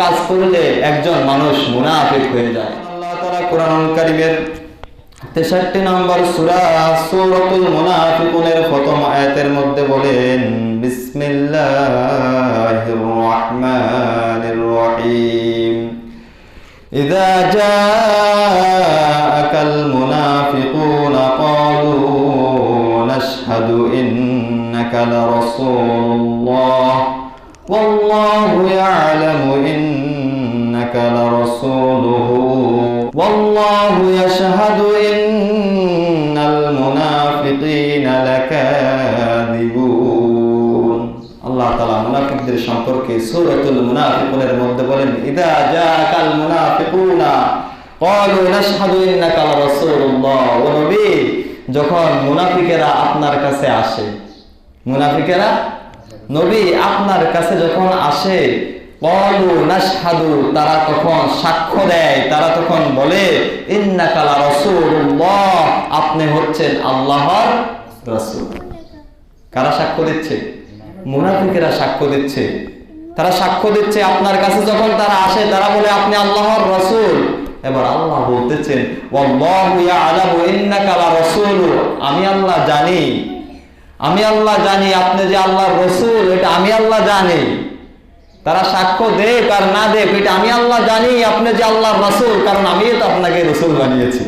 কাজ করলে একজন মানুষ মুনাফিক হয়ে যায় আল্লাহ তাআলা কোরআন কারীমের 63 নম্বর সূরা সূরাতুল মুনাফিকুনের প্রথম আয়াতের মধ্যে বলেন বিসমিল্লাহির রহমানির রহিম إذا جاءك المنافقون قالوا نشهد إنك لرسول الله والله يعلم إنك لرسوله والله يشهد إن المنافقين لكاذبون আল্লাহ তাআলা মুনাফিকদের সম্পর্কে সূরাতুল মুনাফিকুনের মধ্যে বলেন ইদা জাকাল মুনাফিকুনা ক্বালু নাশহাদু ইন্নাকা লারাসূলুল্লাহ ও নবী যখন মুনাফিকেরা আপনার কাছে আসে মুনাফিকেরা নবী আপনার কাছে যখন আসে তারা তখন সাক্ষ্য দেয়, তারা তখন বলে আপনি হচ্ছেন আল্লাহর কারা সাক্ষ্য দিচ্ছে? মুনাফিকেরা সাক্ষ্য দিচ্ছে। তারা সাক্ষ্য দিচ্ছে আপনার কাছে যখন তারা আসে, তারা বলে, আপনি আল্লাহর রসুল। এবার আল্লাহ বলতেছেন আমি আল্লাহ জানি। আমি আল্লাহ জানি, আপনি যে আল্লাহ রসুল, এটা আমি আল্লাহ জানি। তারা সাক্ষ্য দেখ আর না দেখ এটা আমি আল্লাহ জানি, আপনি যে আল্লাহ রসুল, কারণ আমি তো আপনাকে রসুল বানিয়েছি।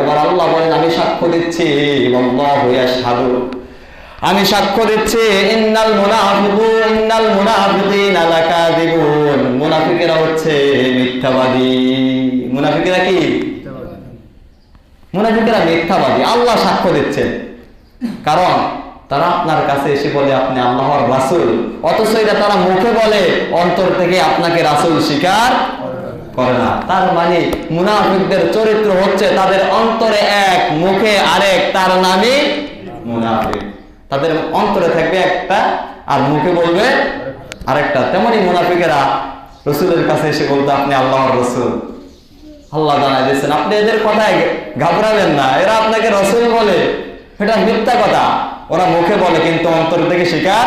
এবার আল্লাহ বলেন, আমি সাক্ষ্য দিচ্ছি আমি সাক্ষ্য দিচ্ছি, ইন্নাল মুনাফিকুন, ইন্নাল মুনাফিকিন আলাকাযিবুন মুনাফিকেরা হচ্ছে মিথ্যাবাদী। মুনাফিকেরা কি? মুনাফিকেরা মিথ্যাবাদী। আল্লাহ সাক্ষ্য দিচ্ছেন। কারণ তারা আপনার কাছে এসে বলে, আপনি আল্লাহর রাসূল। অথচ এটা তারা মুখে বলে, অন্তর থেকে আপনাকে রাসূল স্বীকার করে না। তার মানে মুনাফিকদের চরিত্র হচ্ছে তাদের অন্তরে এক, মুখে আরেক, তার নামই মুনাফিক। তাদের অন্তরে থাকবে একটা, আর মুখে বলবে আরেকটা। তেমনি মুনাফিকেরা রসুলের কাছে এসে বলতো, আপনি আল্লাহর রসুল। আল্লাহ জানাই দিয়েছেন, আপনি এদের কথায় ঘাবড়াবেন না। এরা আপনাকে রসুল বলে। এটা মিথ্যা কথা। ওরা মুখে বলে, কিন্তু অন্তর থেকে স্বীকার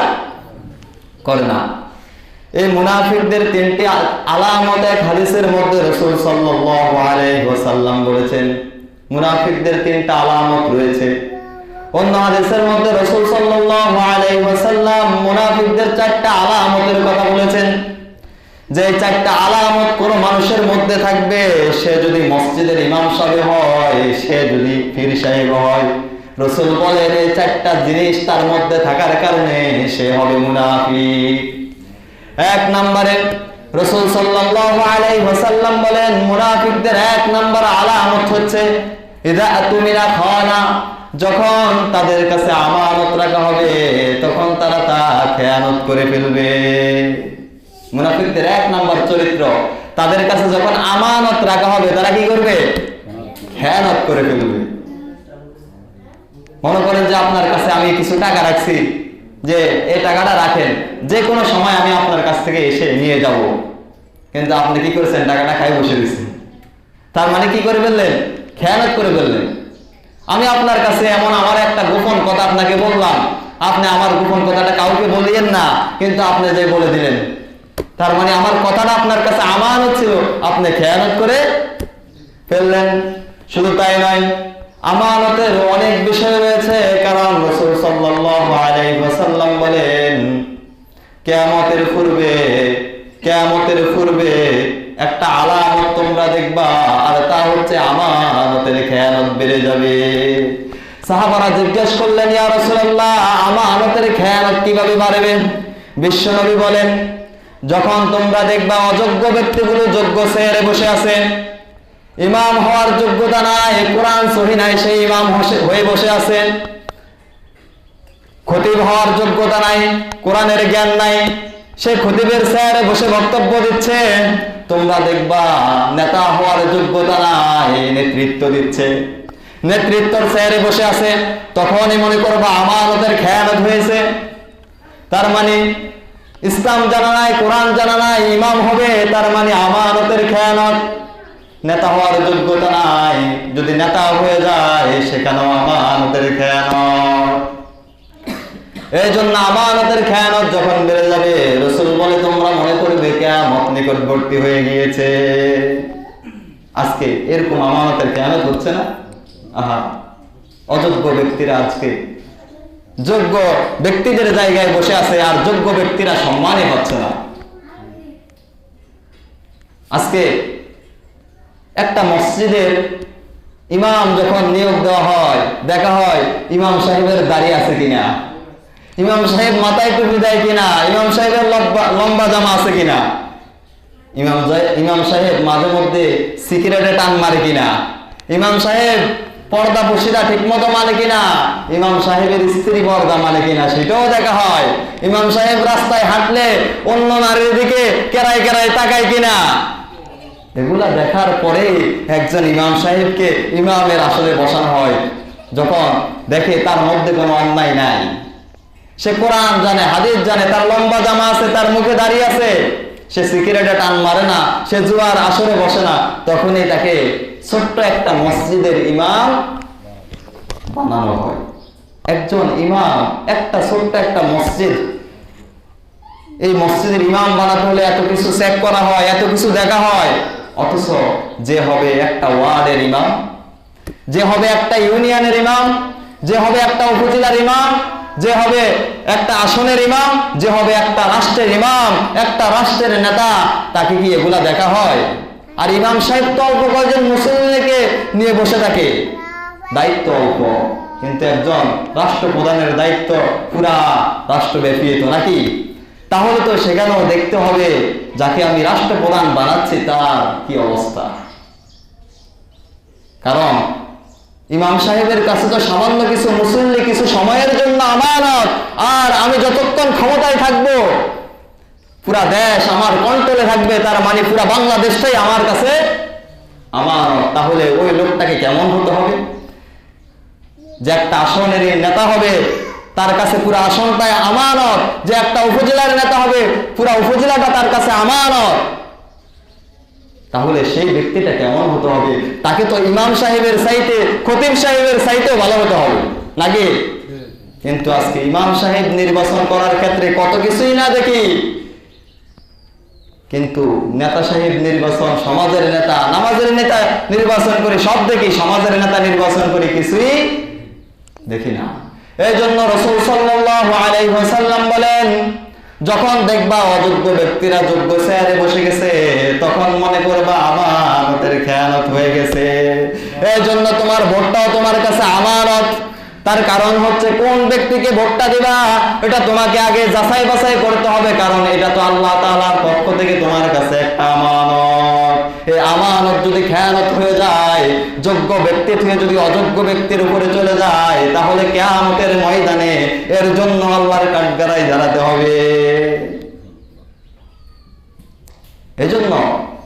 করে না। এই মুনাফিকদের তিনটি আলামত এক হাদিসের মধ্যে রসুল ওয়াসাল্লাম বলেছেন, মুনাফিকদের তিনটা আলামত রয়েছে। অন্য হাদিসের মধ্যে রসুল ওয়াসাল্লাম মুনাফিকদের চারটা আলামতের কথা বলেছেন। যে চারটা আলামত কোন মানুষের মধ্যে থাকবে, সে যদি মসজিদের ইমাম সাহেব হয়, সে যদি পীর সাহেব হয়। রসুল বলেন, এই চারটা জিনিস তার মধ্যে থাকার কারণে সে হবে মুনাফিক। এক নম্বরে রসুল সাল্লাল্লাহু আলাইহি ওয়াসাল্লাম বলেন, মুনাফিকদের এক নম্বর আলামত হচ্ছে, ইদা তুমিরা খানা যখন তাদের কাছে আমানত রাখা হবে, তখন তারা তা খেয়ানত করে ফেলবে। মুনাফিকদের এক নম্বর চরিত্র। তাদের কাছে যখন আমানত রাখা হবে, তারা কি করবে? খেয়ানত করে ফেলবে। মনে করেন যে আপনার কাছে আমি কিছু টাকা রাখছি, যে এই টাকাটা রাখেন, যে কোনো সময় আমি আপনার কাছ থেকে এসে নিয়ে যাব। কিন্তু আপনি কি করেছেন? টাকাটা খাই বসে দিচ্ছেন তার মানে কি করে ফেললেন? খেয়ানত করে ফেললেন। আমি আপনার কাছে এমন আমার একটা গোপন কথা আপনাকে বললাম। আপনি আমার গোপন কথাটা কাউকে বলিয়েন না, কিন্তু আপনি যে বলে দিলেন তার মানে আমার কথাটা আপনার কাছে আমানত ছিল। আপনি খেয়ানত করে ফেললেন। শুধু তাই নয়, আমানতের অনেক বিষয় রয়েছে কারণ রসুল ওয়াসাল্লাম বলেন, কেয়ামতের পূর্বে কেয়ামতের পূর্বে একটা আলামত তোমরা দেখবা, আর তা হচ্ছে আমানতের খেয়ানত বেড়ে যাবে। সাহাবারা জিজ্ঞেস করলেন, ইয়া রাসূলুল্লাহ, আমানতের খেয়ানত কীভাবে বাড়বে? বিশ্বনবী বলেন যখন তোমরা দেখবা অযোগ্য ব্যক্তিগুলো যোগ্য চেয়ারে বসে আছে, ইমাম হওয়ার যোগ্যতা নাই, কোরআন সহি নাই, সেই ইমাম হয়ে বসে আছে। খতিব হওয়ার যোগ্যতা নাই, কোরআনের জ্ঞান নাই, সে খতিবের স্যারে বসে বক্তব্য দিচ্ছে, তোমরা দেখবা নেতা হওয়ার যোগ্যতা নাই, নেতৃত্ব দিচ্ছে। নেতৃত্বর স্যারে বসে আছে, তখনই মনে করবা আমানতের খেয়ানত হয়েছে। তার মানে ইসলাম জানা নাই, কোরআন জানা নাই, ইমাম হবে, তার মানে আমানতের খেয়ানত। নেতা হওয়ার যোগ্যতা নাই, যদি নেতা হয়ে যায়, সেখানেও আমানতের খেয়ানত। এই জন্য আমানতের খেয়ানত যখন বেড়ে যাবে, রসুল বলে, তোমরা মনে করবে কেমন নিকটবর্তী হয়ে গিয়েছে। আজকে এরকম আমানতের খেয়ানত হচ্ছে না? আহা, অযোগ্য ব্যক্তিরা আজকে যোগ্য ব্যক্তিদের জায়গায় বসে আছে আর যোগ্য ব্যক্তিরা সম্মানই পাচ্ছে না। আজকে একটা মসজিদের ইমাম যখন নিয়োগ দেওয়া হয়, দেখা হয় ইমাম সাহেবের দাড়ি আছে কিনা? ইমাম সাহেব মাথায় টুপি দেয় কিনা? ইমাম সাহেবের লম্বা জামা আছে কিনা? ইমাম ইমাম সাহেব মাঝে মধ্যে সিগারেটে টান মারে কিনা? ইমাম সাহেব পর্দা পুশিদা ঠিক মতো মানে কিনা? ইমাম সাহেবের স্ত্রী পর্দা মানে কিনা? সেটাও দেখা হয়। ইমাম সাহেব রাস্তায় হাঁটলে অন্য নারীর দিকে কেরাই কেরাই তাকায় কিনা? এগুলা দেখার পরে একজন ইমাম সাহেবকে ইমামের আসলে বসানো হয়। যখন দেখে তার মধ্যে কোনো অন্যায় নাই। সে কোরআন জানে, হাদিস জানে, তার লম্বা জামা আছে, তার মুখে দাঁড়িয়ে আছে। সে সিগারেটে টান মারে না, সে জুয়ার আসরে বসে না, তখনই তাকে ছোট্ট একটা মসজিদের ইমাম বানানো হয়। একজন ইমাম, একটা ছোট্ট একটা মসজিদ। এই মসজিদের ইমাম বানাতে হলে এত কিছু চেক করা হয়, এত কিছু দেখা হয়। অথচ যে হবে একটা ওয়ার্ডের ইমাম, যে হবে একটা ইউনিয়নের ইমাম, যে হবে একটা উপজেলার ইমাম যে হবে একটা আসনের ইমাম, যে হবে একটা রাষ্ট্রের ইমাম, একটা রাষ্ট্রের নেতা, তাকে কি এগুলা দেখা হয়? আর ইমাম সাহেব তো অল্প কয়েকজন মুসলিমকে নিয়ে বসে থাকে। দায়িত্ব অল্প, কিন্তু একজন রাষ্ট্রপ্রধানের দায়িত্ব পুরা রাষ্ট্রব্যাপী তো নাকি? তাহলে তো সেখানেও দেখতে হবে, যাকে আমি রাষ্ট্রপ্রধান বানাচ্ছি, তার কি অবস্থা? কারণ ইমাম সাহেবের কাছে তো সামান্য কিছু মুসল্লি কিছু সময়ের জন্য আমানত, আর আমি যতক্ষণ ক্ষমতায় থাকব, পুরা দেশ আমার কন্ট্রোলে থাকবে, তার মানে পুরা বাংলাদেশটাই আমার কাছে আমানত। তাহলে ওই লোকটাকে কেমন হতে হবে? যে একটা আসনের নেতা হবে, তার কাছে পুরো আসনটাই আমানত। যে একটা উপজেলার নেতা হবে, পুরা উপজেলাটা তার কাছে আমানত। তাহলে সেই ব্যক্তিটা কেমন হতে হবে? তাকে তো ইমাম সাহেবের সাইতে খতিব সাহেবের সাইতেও ভালো হতে হবে, নাকি? কিন্তু আজকে ইমাম সাহেব নির্বাচন করার ক্ষেত্রে কত কিছুই না দেখি। কিন্তু নেতা সাহেব নির্বাচন, সমাজের নেতা, নামাজের নেতা নির্বাচন করে, সব দেখি, সমাজের নেতা নির্বাচন করে, কিছুই দেখি না। এই জন্য রসুল সাল্লাল্লাহু আলাইহি বলেন যখন দেখবা অযোগ্য ব্যক্তিরা যোগ্য চেয়ারে বসে গেছে, তখন মনে করবা আমানতের খেয়ালত হয়ে গেছে। এই জন্য তোমার ভোটটাও তোমার কাছে আমার তার কারণ হচ্ছে কোন ব্যক্তিকে ভোটটা দিবা, এটা তোমাকে আগে যাচাই বাছাই করতে হবে, কারণ এটা তো আল্লাহ তাআলার ব্যক্তি থেকে যদি অযোগ্য ব্যক্তির উপরে চলে যায়, তাহলে কেয়ামতের ময়দানে এর জন্য আল্লাহর কাঠগাড়াই দাঁড়াতে হবে। এজন্য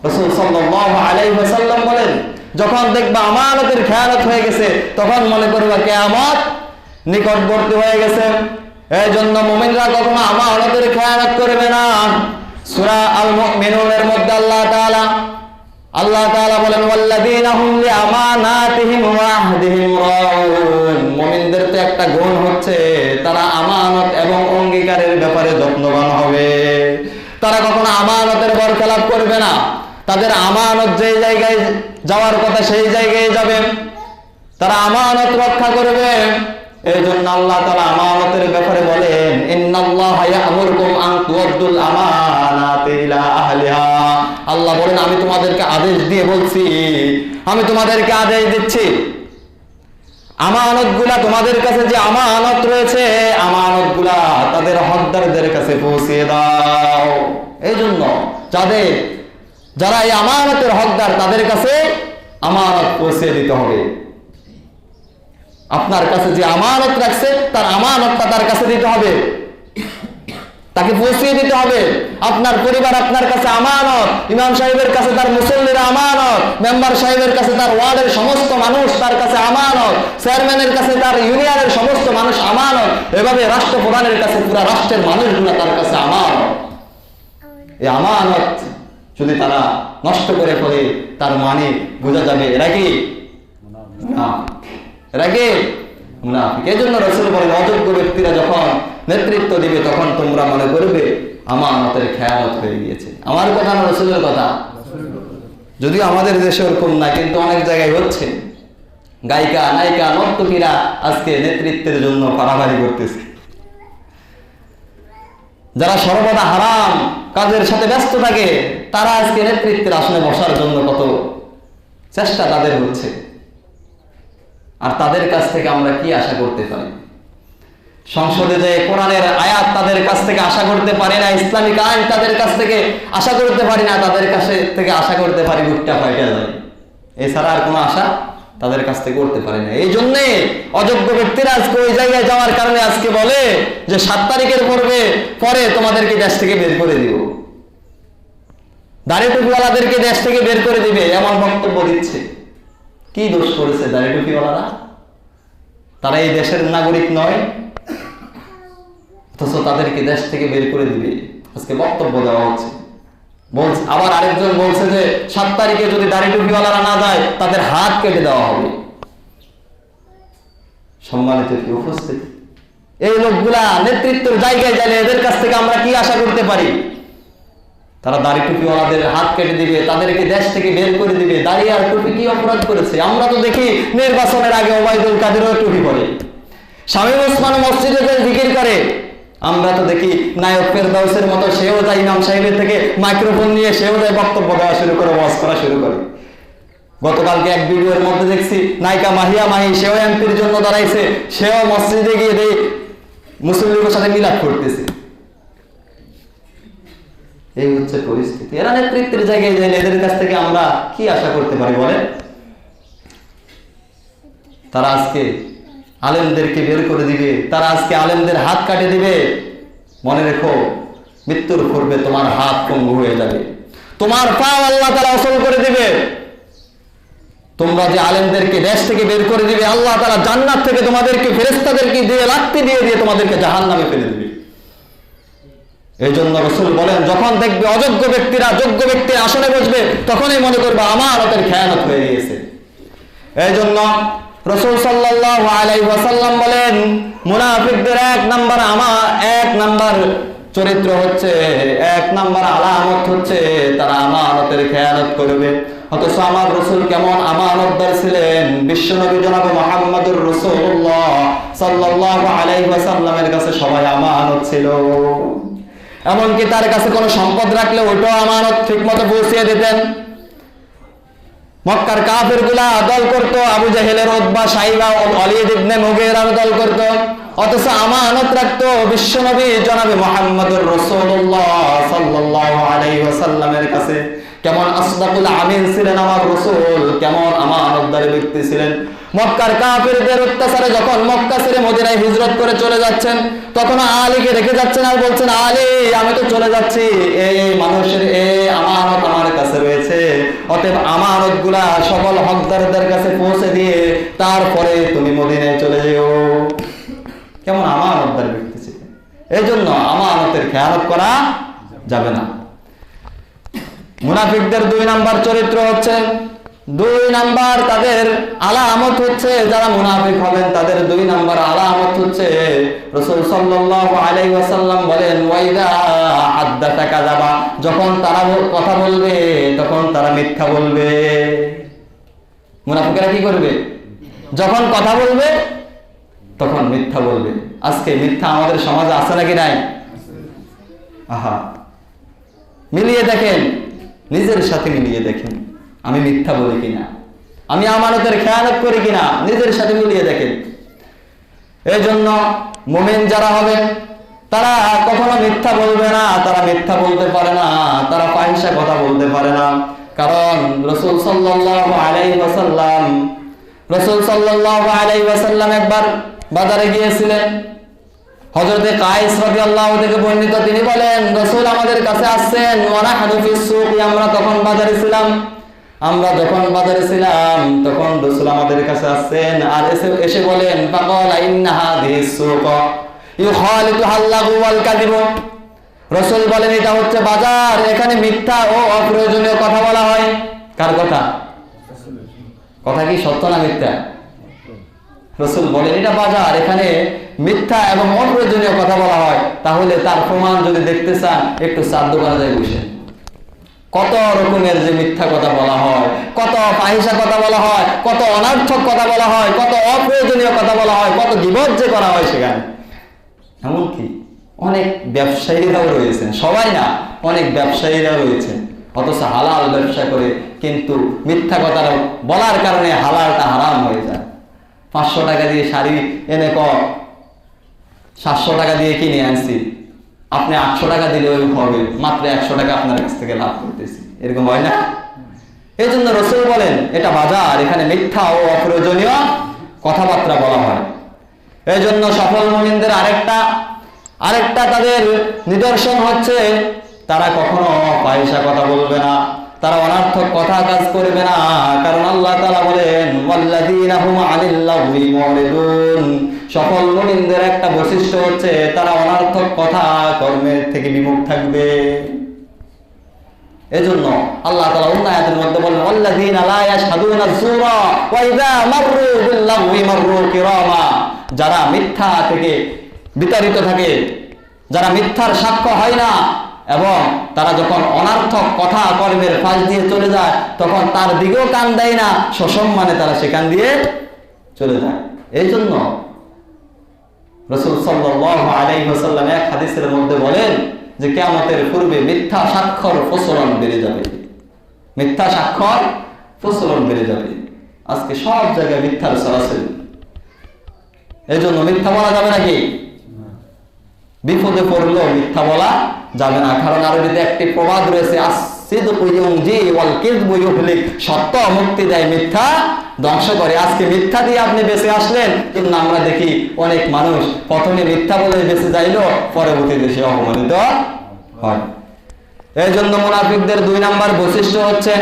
রসুল সাল্লাল্লাহু আলাইহি ওয়াসাল্লাম বলেন, যখন দেখবা আমানতের খেয়ালত হয়ে গেছে, তখন মনে করবা কেয়ামত নিকটবর্তী হয়ে গেছে। এই জন্য মুমিনরা কখনো আমানতের খেয়ালত করবে না। সূরা আল মুমিনুনের মধ্যে আল্লাহ তাআলা আল্লাহ তাআলা বলেন, ওয়াল্লাযীনা হুম লিআমানাতিহিম ওয়া রাউন। মুমিনদের তো একটা গুণ হচ্ছে, তারা আমানত এবং অঙ্গীকারের ব্যাপারে যত্নবান হবে। তারা কখনো আমানতের বরখেলাপ করবে না। তাদের আমানত যে জায়গায় যাওয়ার কথা সেই জায়গায় যাবে। তারা আমানত রক্ষা করবে। এই জন্য আল্লাহ তাআলা আমানতের ব্যাপারে বলেন, ইন্নাল্লাহা ইয়া'মুরুকুম আন তুআদ্দুল আমানাতি আল্লাহ বলেন, আমি তোমাদেরকে আদেশ দিয়ে বলছি, আমি তোমাদেরকে আদেশ দিচ্ছি। আমানতগুলা তোমাদের কাছে যে আমানত রয়েছে, আমানতগুলা তাদের হকদারদের কাছে পৌঁছে দাও। এই জন্য যাদের, যারা এই আমানতের হকদার, তাদের কাছে আমানত পৌঁছে দিতে হবে। আপনার কাছে যে আমানত রাখছে, তার আমানতটা তার কাছে দিতে হবে। তাকে পৌঁছিয়ে দিতে হবে। আপনার পরিবার আপনার কাছে আমানত। ইমাম সাহেবের কাছে তার মুসল্লিরা আমানত। মেম্বার সাহেবের কাছে তার ওয়ার্ডের সমস্ত মানুষ তার কাছে আমানত। চেয়ারম্যানের কাছে তার ইউনিয়নের সমস্ত মানুষ আমানত। এভাবে রাষ্ট্রপ্রধানের কাছে পুরা রাষ্ট্রের মানুষগুলো তার কাছে আমানত। এই আমানত যদি তারা নষ্ট করে ফেলে, তার মানে বোঝা যাবে, এরা কি? না এরা কি? মুনাফিক। এই জন্য রসুল বলেন, অযোগ্য ব্যক্তিরা যখন নেতৃত্ব দিবে, তখন তোমরা মনে করবে আমার মতের খেয়ালত হয়ে গিয়েছে। আমার কথা না, রসুলের কথা? যদিও আমাদের দেশে ওরকম না, কিন্তু অনেক জায়গায় হচ্ছে। গায়িকা, নায়িকা, নর্তকীরা আজকে নেতৃত্বের জন্য পারাবারি করতেছে। যারা সর্বদা হারাম কাজের সাথে ব্যস্ত থাকে, তারা আজকে নেতৃত্বের আসনে বসার জন্য কত চেষ্টা তাদের হচ্ছে। আর তাদের কাছ থেকে আমরা কি আশা করতে পারি? সংসদে যে কোরআনের আয়াত তাদের কাছ থেকে আশা করতে পারি না, ইসলামিক আইন তাদের কাছ থেকে আশা করতে পারি না, তাদের কাছে থেকে আশা করতে পারি বুকটা পাইটা যায়। এছাড়া আর কোনো আশা তাদের কাছ থেকে করতে পারি না। এই জন্যে অযোগ্য ব্যক্তিরা আজকে ওই জায়গায় যাওয়ার কারণে আজকে বলে যে, সাত তারিখের পর্বে, পরে তোমাদেরকে দেশ থেকে বের করে দিব। দাড়িটুপিওয়ালাদেরকে দেশ থেকে বের করে দিবে, এমন বক্তব্য দিচ্ছে। কি দোষ করেছে দাড়িটুপিওয়ালারা তারা এই দেশের নাগরিক নয়। অথচ তাদেরকে দেশ থেকে বের করে দিবে। আজকে বক্তব্য দেওয়া হচ্ছে। বলছে, আবার আরেকজন বলছে যে, সাত তারিখে যদি দাড়ি টুপিওয়ালারা না যায়, তাদের হাত কেটে দেওয়া হবে। সম্মানিত কি এই লোকগুলা নেতৃত্বের জায়গায় এদের কাছ থেকে আমরা কি আশা করতে পারি? তারা দাড়ি টুপিওয়ালাদের হাত কেটে দিবে, তাদেরকে দেশ থেকে বের করে দিবে। দাড়ি আর টুপি কি অপরাধ করেছে? আমরা তো দেখি নির্বাচনের আগে ওবায়দুল কাদেরও টুপি পরে। স্বামী ওসমান মসজিদে জিকির করে আমরা তো দেখি নায়ক ফেরদাউসের মতো সেও যায় ইমাম সাহেবের থেকে মাইক্রোফোন নিয়ে, সেও যায় বক্তব্য দেওয়া শুরু করে, ওয়াজ করা শুরু করে। গতকালকে এক ভিডিওর মধ্যে দেখছি, নায়িকা মাহিয়া মাহি সেও এমপির জন্য দাঁড়াইছে, সেও মসজিদে গিয়ে দেই মুসলিমের সাথে মিলাপ করতেছে। এই হচ্ছে পরিস্থিতি। এরা নেতৃত্বের জায়গায় যাইলে এদের কাছ থেকে আমরা কি আশা করতে পারি বলে তারা আজকে আলেমদেরকে বের করে দিবে। তারা আজকে আলেমদের হাত কাটে দিবে। মনে রেখো, মৃত্যুর পূর্বে তোমার হাত পঙ্গু হয়ে যাবে। তোমার পা আল্লাহ তারা অসল করে দিবে। তোমরা যে আলেমদেরকে দেশ থেকে বের করে দিবে, আল্লাহ তারা জান্নাত থেকে তোমাদেরকে ফেরেস্তাদেরকে দিয়ে লাত্তি দিয়ে দিয়ে তোমাদেরকে জাহান নামে ফেলে দিবে। এই জন্য রসুল বলেন, যখন দেখবে অযোগ্য ব্যক্তিরা যোগ্য ব্যক্তির আসনে বসবে, তখনই মনে করবে, আমার ওদের খেয়ানত হয়ে গিয়েছে। এই জন্য রসুল সাল্লাল্লাহু আলাইহি ওয়াসাল্লাম বলেন, মুনাফিকদের এক নাম্বার এক নাম্বার চরিত্র হচ্ছে, এক নাম্বার আলামত হচ্ছে তারা আমানতের করবে। অথচ আমার রসুল কেমন আমানতদার ছিলেন? জনাব মোহাম্মদুর রসুল্লাহ ওয়াসাল্লামের কাছে সবাই আমানত ছিল। এমনকি তার কাছে কোনো সম্পদ রাখলে ওটাও আমানত ঠিক মতো পৌঁছিয়ে দিতেন। মক্কার কাফেরগুলা দল করতো, আবু জাহেলের ওদবা সাইবা, অলিদ ইবনে মুগের দল করতো। অথচ আমানত রাখতো বিশ্বনবী জনাবে মোহাম্মদুর রাসূলুল্লাহ সাল্লাল্লাহু আলাইহি ওয়াসাল্লামের কাছে। কেমন আসদাকুল আমিন ছিলেন আমার রসুল, কেমন আমানতদার ব্যক্তি ছিলেন। মক্কার কাফেরদের অত্যাচারে যখন মক্কা ছেড়ে মদিনায় হিজরত করে চলে যাচ্ছেন, তখন আলীকে রেখে যাচ্ছেন আর বলছেন, আলী, আমি তো চলে যাচ্ছি। এই মানুষের এই আমানত আমার কাছে রয়েছে। অতএব আমানতগুলা সকল হকদারদের কাছে পৌঁছে দিয়ে তারপরে তুমি মদিনায় চলে যেও। কেমন আমানতদার ব্যক্তি ছিলেন? এই জন্য আমানতের খেয়ালত করা যাবে না। মুনাফিকদের দুই নাম্বার চরিত্র হচ্ছে, দুই নাম্বার তাদের আলামত হচ্ছে, যারা মুনাফিক হবেন তাদের দুই নাম্বার আলামত হচ্ছে, রসুল সাল্লাল্লাহু আলাইহি ওয়াসাল্লাম বলেন, ওয়াইদা হাদ্দাতা কাযাবা। যখন তারা কথা বলবে, তখন তারা মিথ্যা বলবে। মুনাফিকরা কি করবে? যখন কথা বলবে, তখন মিথ্যা বলবে। আজকে মিথ্যা আমাদের সমাজে আছে নাকি নাই? আহা। মিলিয়ে দেখেন নিজের সাথে মিলিয়ে দেখেন আমি মিথ্যা বলি কিনা? আমি আমানতের খেয়ালত করি কিনা? নিজের সাথে মিলিয়ে দেখেন এই জন্য মোমেন যারা হবে, তারা কখনো মিথ্যা বলবে না, তারা মিথ্যা বলতে পারে না, তারা পাহিসা কথা বলতে পারে না। কারণ রসুল সাল্লাল্লাহু আলাইহি ওয়াসাল্লাম, রসুল সাল্লাল্লাহু আলাইহি ওয়াসাল্লাম একবার বাজারে গিয়েছিলেন। হযরতে কায়েস রাদিয়াল্লাহু থেকে বর্ণিত, তিনি বলেন, রাসূল আমাদের কাছে আসছেন ওয়ানা হানুফিস সুক আমরা তখন বাজারে ছিলাম। আমরা যখন বাজারে ছিলাম, তখন রাসূল আমাদের কাছে আসছেন, আর এসে এসে বলেন, ফাকালা ইন্না হাদিস সুক ইউখালিতু হাল্লাহু ওয়াল কাযিব। রাসূল বলেন, এটা হচ্ছে বাজার, এখানে মিথ্যা ও অপ্রয়োজনীয় কথা বলা হয়। কার কথা? কথা কি সত্য না মিথ্যা? রসুল বলেন, এটা বাজার, এখানে মিথ্যা এবং অপ্রয়োজনীয় কথা বলা হয়, তাহলে তার প্রমাণ যদি দেখতে চান, একটু সাধ্য করা যায় বসে। কত রকমের যে মিথ্যা কথা বলা হয়, কত ফাহিসা কথা বলা হয়, কত অনার্থক কথা বলা হয়, কত অপ্রয়োজনীয় কথা বলা হয়, কত বিপদ যে করা হয় সেখানে। এমনকি অনেক ব্যবসায়ীরাও রয়েছেন, সবাই না, অনেক ব্যবসায়ীরা রয়েছেন। অথচ হালাল ব্যবসা করে কিন্তু মিথ্যা কথা বলার কারণে হালালটা হারাম হয়ে যায়। পাঁচশো টাকা দিয়ে শাড়ি এনে ক সাতশো টাকা দিয়ে কিনে আনছি। আপনি আটশো টাকা দিলে ওই হবে। মাত্র একশো টাকা আপনার কাছ থেকে লাভ করতেছি। এরকম হয় না? এই জন্য রসুল বলেন, এটা বাজার, এখানে মিথ্যা ও অপ্রয়োজনীয় কথাবার্তা বলা হয়। এই জন্য সফল মমিনদের আরেকটা আরেকটা তাদের নিদর্শন হচ্ছে, তারা কখনো পয়সা কথা বলবে না, তারা অনার্থক কথা কাজ করবে না। কারণ আল্লাহ তাআলা বলেন সফল মুমিনদের একটা বৈশিষ্ট্য হচ্ছে, তারা অনার্থক কথা কর্মের থেকে বিমুখ থাকবে। এজন্য আল্লাহ তাআলা অন্য আয়াতের মধ্যে বলেন ওয়াল্লাযীনা লা ইয়াশহাদুনা যুরা ওয়া ইযা মাররু বিল লাগwi মাররু কিরামা। যারা মিথ্যা থেকে বিতাড়িত থাকে, যারা মিথ্যার সাক্ষ্য হয় না, এবং তারা যখন অনার্থক কথা কর্মের ফাঁস দিয়ে চলে যায়, তখন তার দিকেও কান দেয় না, সসম্মানে তারা সেখান দিয়ে চলে যায়। এই জন্য রসুল আলাইহি এক হাদিসের মধ্যে বলেন যে কিয়ামতের পূর্বে মিথ্যা সাক্ষর প্রচলন বেড়ে যাবে। মিথ্যা সাক্ষর প্রচলন বেড়ে যাবে। আজকে সব জায়গায় মিথ্যার সরাসরি এই জন্য মিথ্যা বলা যাবে নাকি বিপদে পড়লেও মিথ্যা বলা যাবে না। কারণ আরবিতে একটি প্রবাদ রয়েছে সত্য মুক্তি দেয় মিথ্যা ধ্বংস করে। আজকে মিথ্যা দিয়ে আপনি বেঁচে আসলেন, কিন্তু আমরা দেখি অনেক মানুষ প্রথমে মিথ্যা বলে বেঁচে যাইলো, পরবর্তীতে সে অপমানিত হয়। এই জন্য মুনাফিকদের দুই নাম্বার বৈশিষ্ট্য হচ্ছে,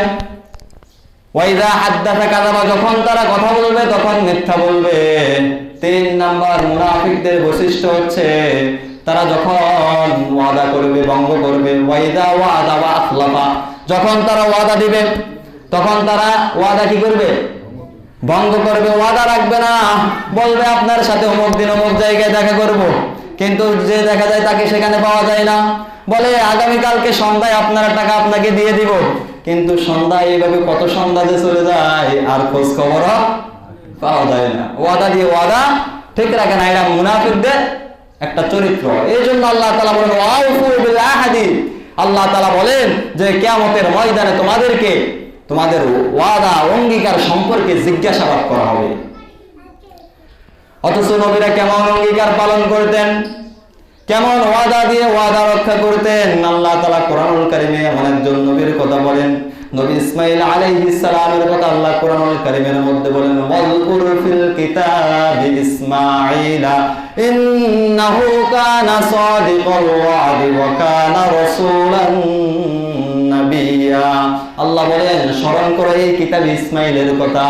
ওয়াইদা হাদ্দাথা কাযাবা, যখন তারা কথা বলবে, তখন মিথ্যা বলবে। তিন নাম্বার মুনাফিকদের বৈশিষ্ট্য হচ্ছে, তারা যখন ওয়াদা করবে, ভঙ্গ করবে, ওয়াইদা ওয়াদা ওয়া আখলাফা যখন তারা ওয়াদা দিবে, তখন তারা ওয়াদা কি করবে? ভঙ্গ করবে, ওয়াদা রাখবে না। বলবে, আপনার সাথে অমুক দিন অমুক জায়গায় দেখা করব। কিন্তু যে দেখা যায় তাকে সেখানে পাওয়া যায় না। বলে, আগামীকালকে সন্ধ্যায় আপনার টাকা আপনাকে দিয়ে দিব। কিন্তু সন্ধ্যায় এইভাবে কত সন্ধ্যা যে চলে যায়, আর খোঁজ খবর পাওয়া যায় না। ওয়াদা দিয়ে ওয়াদা, ঠিক রাখে না। এরা মুনাফিকদের একটা চরিত্র। এই জন্য আল্লাহ তালা বলেন আল্লাহ তালা বলেন যে, কেয়ামতের ময়দানে তোমাদেরকে তোমাদের ওয়াদা, অঙ্গীকার সম্পর্কে জিজ্ঞাসাবাদ করা হবে। অথচ নবীরা কেমন অঙ্গীকার পালন করতেন? কেমন ওয়াদা দিয়ে ওয়াদা রক্ষা করতেন? আল্লাহ তালা কোরআনুল কারিমে এমন নবীর কথা বলেন। নবী ইসমাইল আলাইহিস সালামের কথা আল্লাহ কোরআনুল কারিমের মধ্যে বলেন ওয়ালকুর ফিল কিতাবি ইসমাঈলা, ইন্নাহু কানা ওয়াদি ওয়া কানা রাসূলান নাবিয়্যা আল্লাহ বলেন, স্মরণ করো এই কিতাবে ইসমাইলের কথা।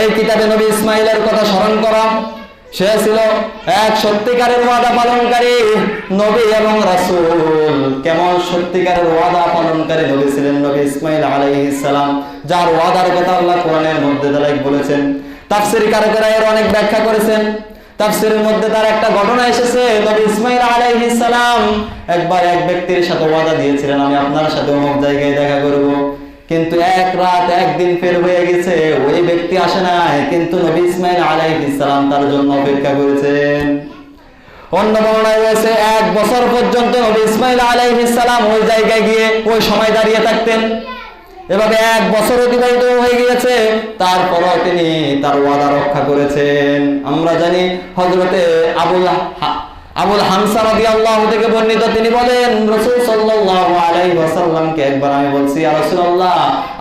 এই কিতাবে নবী ইসমাইলের কথা স্মরণ করো। সে ছিল এক সত্যিকারের ওয়াদা পালনকারী নবী এবং রাসূল। কেমন সত্যিকারের ওয়াদা পালনকারী নবী ছিলেন নবী ইসমাইল আলাইহিস সালাম, যার ওয়াদার কথা আল্লাহ কোরআনের মধ্যে দালাইক বলেছেন। তাফসীর কারকেরা এর অনেক ব্যাখ্যা করেছেন। তাফসীরের মধ্যে তার একটা ঘটনা এসেছে। নবী ইসমাইল আলাইহিস সালাম একবার এক ব্যক্তির সাথে ওয়াদা দিয়েছিলেন, আমি আপনার সাথে অমুক জায়গায় দেখা করব। কিন্তু এক রাত, একদিন ফের হয়ে গেছে, ওই ব্যক্তি আসে নাই। কিন্তু নবী ইসমাইল আলাইহিস সালাম তার জন্য অপেক্ষা করেছেন। অন্য বর্ণায় রয়েছে, এক বছর পর্যন্ত নবী ইসমাইল আলাইহিস সালাম ওই জায়গায় গিয়ে, ওই সময় দাঁড়িয়ে থাকতেন। এভাবে এক বছর অতিবাহিত হয়ে গিয়েছে। তারপরও তিনি তার ওয়াদা রক্ষা করেছেন। আমরা জানি হজরতে আবুল আবুল হামসা রাদিয়াল্লাহু থেকে বর্ণিত তিনি বলেন, রাসূল সাল্লাল্লাহু আলাইহি ওয়াসাল্লামকে একবার আমি বলছি, ইয়া রাসূলুল্লাহ,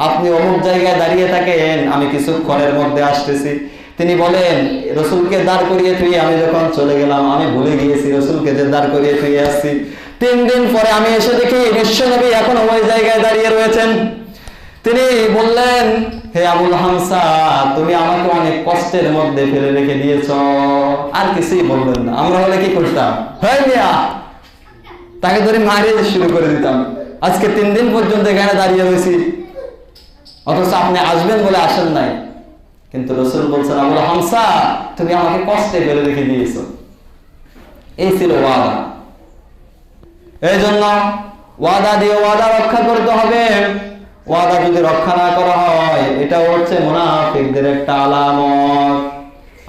আপনি অমুক জায়গায় দাঁড়িয়ে থাকেন, আমি কিছুক্ষণের মধ্যে আসতেছি। তিনি বলেন, রসুলকে দাঁড় করিয়ে থুয়ে আমি যখন চলে গেলাম, আমি ভুলে গিয়েছি, রসুলকে যে দাঁড় করিয়ে থুয়ে আসছি। তিন দিন পরে আমি এসে দেখি বিশ্বনবী এখন ওই জায়গায় দাঁড়িয়ে রয়েছেন। তিনি বললেন, হে আবুল হামসা, তুমি আমাকে অনেক কষ্টের মধ্যে ফেলে রেখে দিয়েছ। আর কিছুই বলবেন না। আমরা হলে কি করতাম? হ্যাঁ মিয়া, তাকে ধরে মারিয়ে শুরু করে দিতাম। আজকে তিন দিন পর্যন্ত এখানে দাঁড়িয়ে রয়েছি। অথচ আপনি আসবেন বলে আসেন নাই। কিন্তু রসুল বলছেন, আবুল হামসা, তুমি আমাকে কষ্টে ফেলে রেখে দিয়েছ। এই ছিল ওয়াদা। এই জন্য ওয়াদা দিয়ে ওয়াদা রক্ষা করতে হবে। ওয়াদা যদি রক্ষা না করা হয় এটা হচ্ছে মুনাফিকদের একটা আলামত।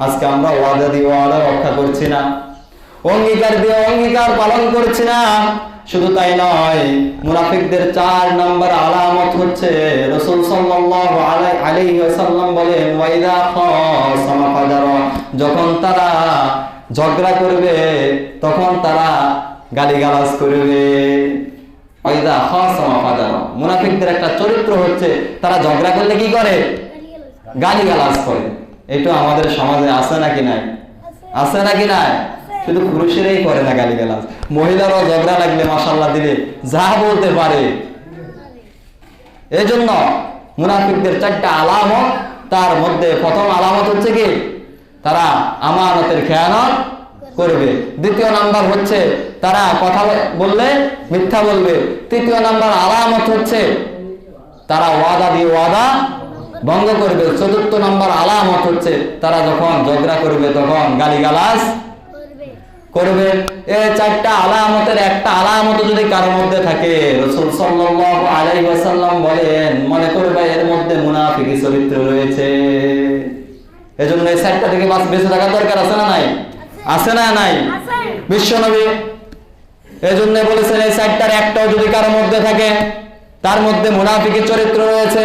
আজকে আমরা ওয়াদা দিয়ে ওয়াদা রক্ষা করছি না। অঙ্গীকার দিয়ে অঙ্গীকার পালন করছি না। শুধু তাই নয়, মুনাফিকদের চার নম্বর আলামত হচ্ছে, রসুল সাল্লাল্লাহু আলাই- আলাইহি ওয়াসাল্লাম বলেন, ওয়াইদা খাসামা ফাজারা। যখন তারা ঝগড়া করবে, তখন তারা গালিগালাজ করবে। মুনাফিকদের একটা চরিত্র হচ্ছে, তারা ঝগড়া করলে কি করে? গালিগালাজ করে। এটা আমাদের সমাজে আছে নাকি নাই? আছে নাকি নাই? শুধু পুরুষেরাই করে না গালিগালাজ। মহিলারাও ঝগড়া লাগলে মাসাল্লাহ দিলে যা বলতে পারে। এই জন্য মুনাফিকদের চারটা আলামত, তার মধ্যে প্রথম আলামত হচ্ছে কি? তারা আমানতের খেয়ানত করবে। দ্বিতীয় নাম্বার হচ্ছে, তারা কথা বললে মিথ্যা বলবে। তৃতীয় নাম্বার আলামত হচ্ছে, তারা ওয়াদা দিয়ে ওয়াদা ভঙ্গ করবে। চতুর্থ নাম্বার আলামত হচ্ছে, তারা যখন ঝগড়া করবে, তখন গালিগালাজ করবে। এই চারটা আলামতের একটা আলামত যদি কারোর মধ্যে থাকে, রসুল সাল্লাল্লাহু আলাইহি ওয়াসাল্লাম বলেন, মনে করবে এর মধ্যে মুনাফিকি চরিত্র রয়েছে। এজন্য এই চারটা থেকে বেঁচে থাকা দরকার আছে না নাই? আছে না নাই? বিশ্বনবী এজন্য বলেছেন এই চারটার একটাও যদি কারোর মধ্যে থাকে তার মধ্যে মুনাফিকের চরিত্র রয়েছে।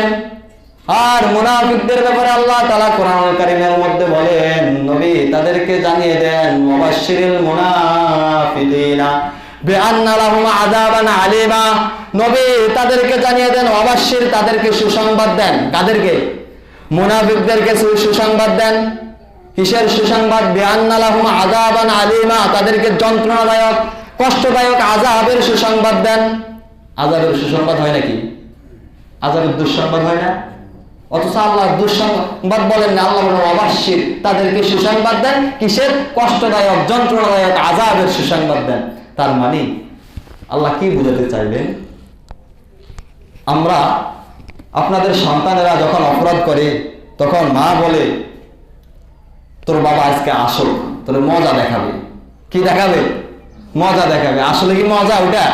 আর মুনাফিকদের ব্যাপারে আল্লাহ তাআলা কোরআন কারীমের মধ্যে বলেন নবী তাদেরকে জানিয়ে দেন মুবাশশিরিল মুনাফিকিনা বিআন্না লাহুম আযাবান আলিমা। নবী তাদেরকে জানিয়ে দেন অবাশির তাদেরকে সুসংবাদ দেন। কাদেরকে? মুনাফিকদেরকে সুসংবাদ দেন। কিসের সুসংবাদ? বিআন্না লাহুম আযাবান আলিমা। তাদেরকে যন্ত্রণাদায়ক, কষ্টদায়ক আযাবের সুসংবাদ দেন। আযাবের সুসংবাদ হয় নাকি? আজাবের দুঃসংবাদ হয় না? অথচ আল্লাহ দুঃসংবাদ বলেন না, আল্লাহ অবাশ্যির তাদেরকে সুসংবাদ দেন, কিসের? কষ্টদায়ক, যন্ত্রণাদায়ক আজাবের সুসংবাদ দেন। তার মানে আল্লাহ কি বুঝাতে চাইবেন? আমরা আপনাদের সন্তানেরা যখন অপরাধ করে, তখন মা বলে তোর বাবা আজকে আসো তোর মজা দেখাবে। কি দেখাবে? মজা দেখাবে। আসলে কি মজা ওটা?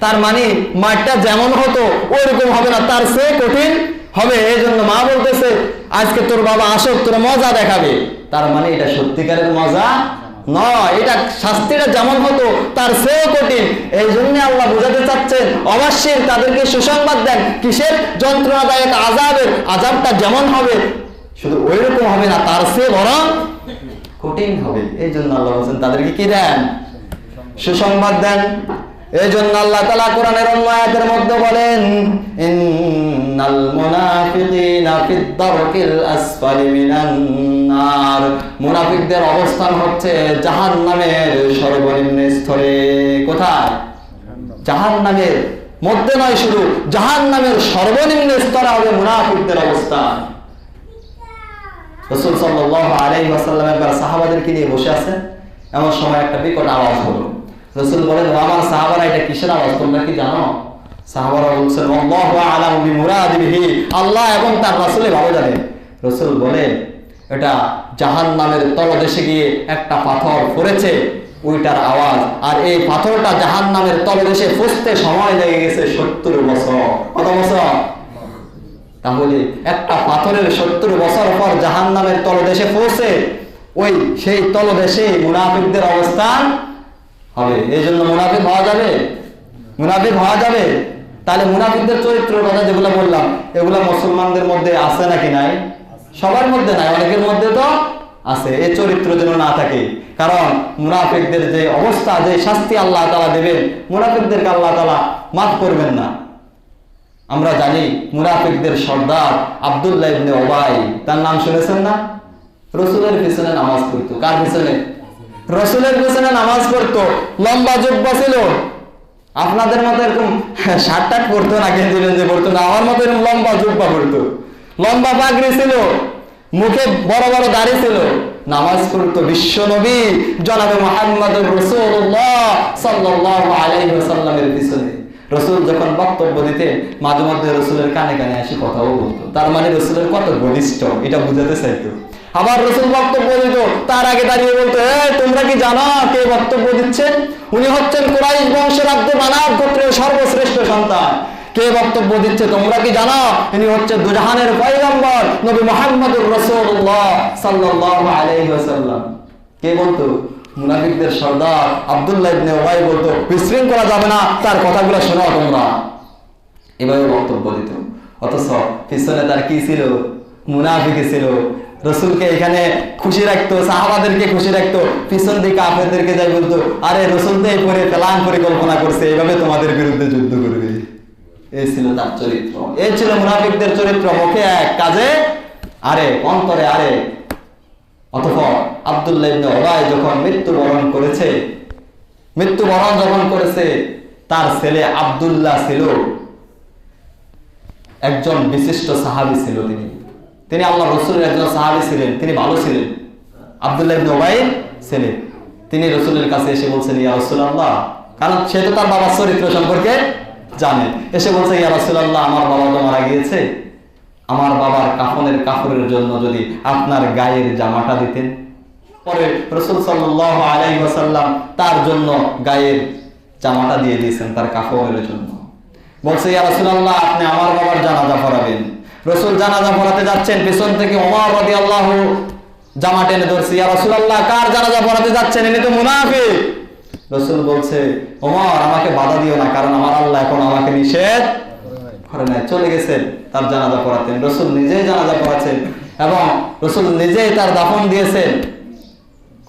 তার মানে মাঠটা যেমন হতো, ওইরকম হবে না। তার সে কঠিন হবে। এই জন্য মা বলতেছে, আজকে তোর বাবা আসো তোর মজা দেখাবে। তার মানে এটা সত্যিকারের মজা নয়। এটা শাস্তিটা যেমন হতো, তার সেও কঠিন। এই জন্য আল্লাহ বোঝাতে চাচ্ছেন, অবশ্যই তাদেরকে সুসংবাদ দেন। কিসের যন্ত্রণাদায়ক আজাবের আজাবটা যেমন হবে শুধু ওই রকম হবে না, তার সে বরং কঠিন হবে। এই জন্য আল্লাহ বলছেন, তাদেরকে কি দেন? সুসংবাদ দেন। এই জন্য আল্লাহ তালা কোরআনের অন্য আয়াতের মধ্যে বলেন, ইন্নাল মুনাফিকিনা ফিদ দারকিল আসফালি মিনান নার। মুনাফিকদের অবস্থান হচ্ছে জাহান্নামের সর্বনিম্ন স্তরে। কোথায়? জাহান্নামের মধ্যে নয় শুধু, জাহান্নামের সর্বনিম্ন স্তরে হবে মুনাফিকদের অবস্থান। রসুল সাল্লাল্লাহু আলাইহি ওয়াসাল্লাম একবার সাহাবাদেরকে নিয়ে বসে আছেন এমন সময় একটা বিকট আওয়াজ হলো। রসুল বলেন আমার সাহাবারা, এটা কিসের আওয়াজ? তোমরা কি জানো? সাহাবারা বলছেন, আল্লাহু এবং তার ভালো জানে। রসুল বলেন এটা জাহান্নামের তলদেশে গিয়ে একটা পাথর পড়েছে, ওইটার আওয়াজ। আর এই পাথরটা জাহান্নামের তলদেশে ফুসতে সময় লেগে গেছে সত্তর বছর। কত বছর? তাহলে একটা পাথরের সত্তর বছর পর জাহান নামের তলদেশে পৌঁছে ওই সেই তলদেশে মুনাফিকদের অবস্থান হবে। এই জন্য মুনাফিক হওয়া যাবে? মুনাফিক হওয়া যাবে? তাহলে মুনাফিকদের চরিত্রের কথা যেগুলো বললাম, এগুলো মুসলমানদের মধ্যে আছে নাকি নাই? সবার মধ্যে নাই, অনেকের মধ্যে তো আছে। এই চরিত্র যেন না থাকে। কারণ মুনাফিকদের যে অবস্থা, যে শাস্তি আল্লাহ তালা দেবেন, মুনাফিকদেরকে আল্লাহ তালা মাফ করবেন না। আমরা জানি মুনাফিকদের সর্দার আব্দুল্লাহ ইবনে ওবাই, তার নাম শুনেছেন না? রসুলের পিছনে নামাজ পড়তো। কার পিছনে? রসুলের পিছনে নামাজ পড়তো। লম্বা জুব্বা ছিল। আপনাদের মতো এরকম শার্ট টাট পড়তো না গেঞ্জি গেঞ্জি পড়তো না, আমার মতো এরকম লম্বা জুব্বা পড়তো লম্বা পাগড়ি ছিল। মুখে বড় বড় দাড়ি ছিল। নামাজ পড়তো বিশ্ব নবী, জনাবে মোহাম্মদ রসুল্লাহ সাল্লাল্লাহু আলাইহি ওয়াসাল্লামের পিছনে। রসুল যখন বক্তব্য দিতেন মাঝে মধ্যে রসুলের কানে কানে আসি কথাও বলতো। তার মানে রসুলের কত ঘনিষ্ঠ এটা বুঝাতে চাইতো। আবার রসুল বক্তব্য দিত, তার আগে দাঁড়িয়ে বলতো তোমরা কি জানো কে বক্তব্য দিচ্ছেন উনি হচ্ছেন কুরাইশ বংশের আব্দে মানাব গোত্রের সর্বশ্রেষ্ঠ সন্তান। কে বক্তব্য দিচ্ছে তোমরা কি জানো? ইনি হচ্ছে দুজাহানের পয়গম্বর নবী মোহাম্মদুর রাসূলুল্লাহ সাল্লাল্লাহু আলাইহি ওয়াসাল্লাম। কে বলতো? মুনাফিকদের সর্দার আব্দুল্লাহ ইবনে উবাই বলতো, বিশৃঙ্খলা যাবে না, তার কথাগুলো শোনো তোমরা। এভাবে বক্তব্য দিত। অথচ পিছনে তার কি ছিল? মুনাফিকে ছিল। রসুলকে এখানে খুশি রাখতো, সাহাবাদেরকে খুশি রাখতো, পিছন দিকে আপনাদেরকে যাই বলতো, আরে, রসুল তো এই পরে প্ল্যান পরিকল্পনা করছে এইভাবে তোমাদের বিরুদ্ধে যুদ্ধ করবে। এই ছিল তার চরিত্র। এই ছিল মুনাফিকদের চরিত্র। মুখে এক, কাজে আরে, অন্তরে আরে অতঃপর আব্দুল্লাহ ইবনে ওবাই যখন মৃত্যুবরণ করেছে, মৃত্যুবরণ যখন করেছে, তার ছেলে আব্দুল্লাহ ছিল। একজন বিশিষ্ট সাহাবি ছিল তিনি। তিনি আল্লাহ রসুলের একজন সাহাবি ছিলেন, তিনি ভালো ছিলেন। আব্দুল্লাহ ওবাইর ছেলে তিনি রসুলের কাছে এসে বলছেন, ইয়া রাসূলুল্লাহ। কারণ সে তো তার বাবার চরিত্র সম্পর্কে জানে। এসে বলছে, ইয়া রাসূলুল্লাহ, আমার বাবা তো মারা গিয়েছে। আমার বাবার কাফনের কাপড়ের জন্য যদি আপনার গায়ের জামাটা দিতেন। পরে রসুল ওয়াসাল্লাম তার জন্য গায়ের জামাটা দিয়ে দিয়েছেন তার কাফনের জন্য। বলছে, ইয়া রাসূলুল্লাহ, আপনি আমার বাবার জানাজা পড়াবেন। রসুল জানাজা পড়াতে যাচ্ছেন, পেছন থেকে ওমর রাদিয়াল্লাহু জামা টেনে ধরছে। ইয়া রাসূলুল্লাহ, কার জানাজা পড়াতে যাচ্ছেন? ইনি তো মুনাফিক। রসুল বলছে ওমর আমাকে বাধা দিও না, কারণ আমার আল্লাহ এখন আমাকে নিষেধ করে নাই, চলে গেছেন, তার জানাজা পড়াতেন। রসুল নিজেই জানাজা পড়াচ্ছেন এবং রসুল নিজেই তার দাফন দিয়েছেন।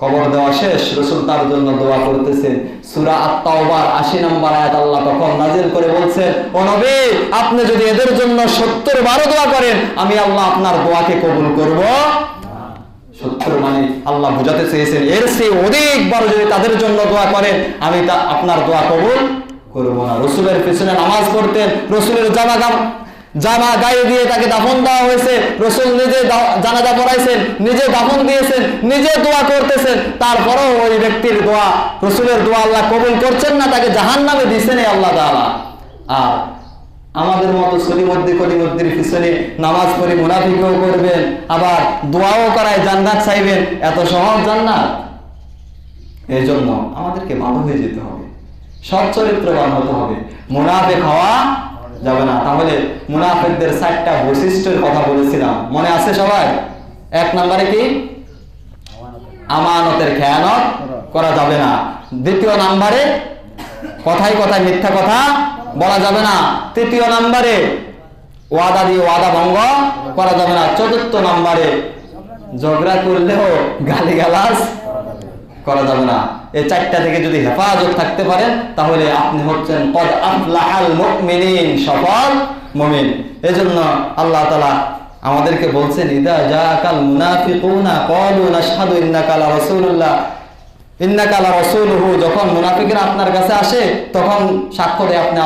কবর দেওয়া শেষ, রসুল তার জন্য দোয়া করতেছেন। সুরা আত্মাওবার আশি নম্বর আয়াত আল্লাহ তখন নাজিল করে বলছেন, ও নবী, আপনি যদি এদের জন্য সত্তর বারো দোয়া করেন, আমি আল্লাহ আপনার দোয়াকে কবুল করব সত্তর মানে আল্লাহ বোঝাতে চেয়েছেন, এর চেয়ে অধিকবার যদি তাদের জন্য দোয়া করেন, আমি তা আপনার দোয়া কবুল করব না। রসুলের পিছনে নামাজ পড়তেন, রসুলের জামা জামা গায়ে দিয়ে তাকে দাফন দেওয়া হয়েছে, রসুল নিজে জানাজা পড়াইছেন, নিজে দাফন দিয়েছেন, নিজে দোয়া করতেছেন। তারপরেও ওই ব্যক্তির দোয়া, রসুলের দোয়া আল্লাহ কবুল করছেন না, তাকে জাহান নামে দিচ্ছেন আল্লাহ তাআলা। আর আমাদের মতো সলিমদ্দি কলিমদ্দির পিছনে নামাজ পড়ি মুনাফিকও করবেন, আবার দোয়াও করায় জান্নাত চাইবেন, এত সহজ জান্নাত। এই জন্য আমাদেরকে ভালো হয়ে যেতে হবে। সৎ চরিত্রবান হতে হবে। মুনাফেক হওয়া যাবে না। তাহলে মুনাফেকদের চারটা বৈশিষ্ট্যের কথা বলেছিলাম। মনে আছে সবাই? এক নম্বরে কি? আমানতের খেয়ানত করা যাবে না। দ্বিতীয় নাম্বারে, কথায় কথায় মিথ্যা কথা বলা যাবে না। তৃতীয় নাম্বারে, ওয়াদা দিয়ে ওয়াদা ভঙ্গ করা যাবে না। চতুর্থ নাম্বারে, ঝগড়া করলেও গালি করা যাবে না। এই চারটা থেকে যদি হেফাজত থাকতে পারেন, তাহলে আপনি হচ্ছেন কদ আফলাহাল মুমিনিন, সফল মুমিন। এজন্য আল্লাহ তাআলা আমাদেরকে বলছেন, ইদা জাকাল মুনাফিকুনা, ক্বালু নাশহাদু ইন্নাকা লা রাসূলুল্লাহ। আপনার কাছে আসে, তখন আপনি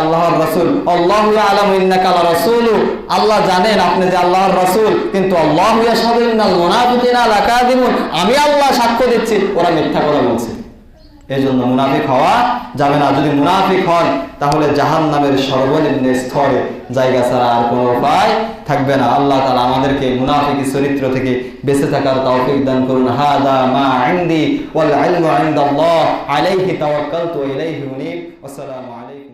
রসুল। আলম আল্লাহ জানেন আপনি যে আল্লাহর কিন্তু আল্লাহু আমি আল্লাহ সাক্ষ্য দিচ্ছি, ওরা মিথ্যা কথা বলছে। এই জন্য মুনাফিক হওয়া যাবে না। যদি মুনাফিক হন, তাহলে জাহান নামের সর্বনিম্ন স্তরে জায়গা ছাড়া আর কোনো উপায় থাকবে না। আল্লাহ তালা আমাদেরকে মুনাফিক চরিত্র থেকে বেঁচে থাকার তৌফিক দান করুন। হাদা মা ইনদি ওয়াল ইলমু ইনদাল্লাহ আলাইহি তাওয়াক্কালতু ইলাইহি উনীব আসসালামু আলাইকুম।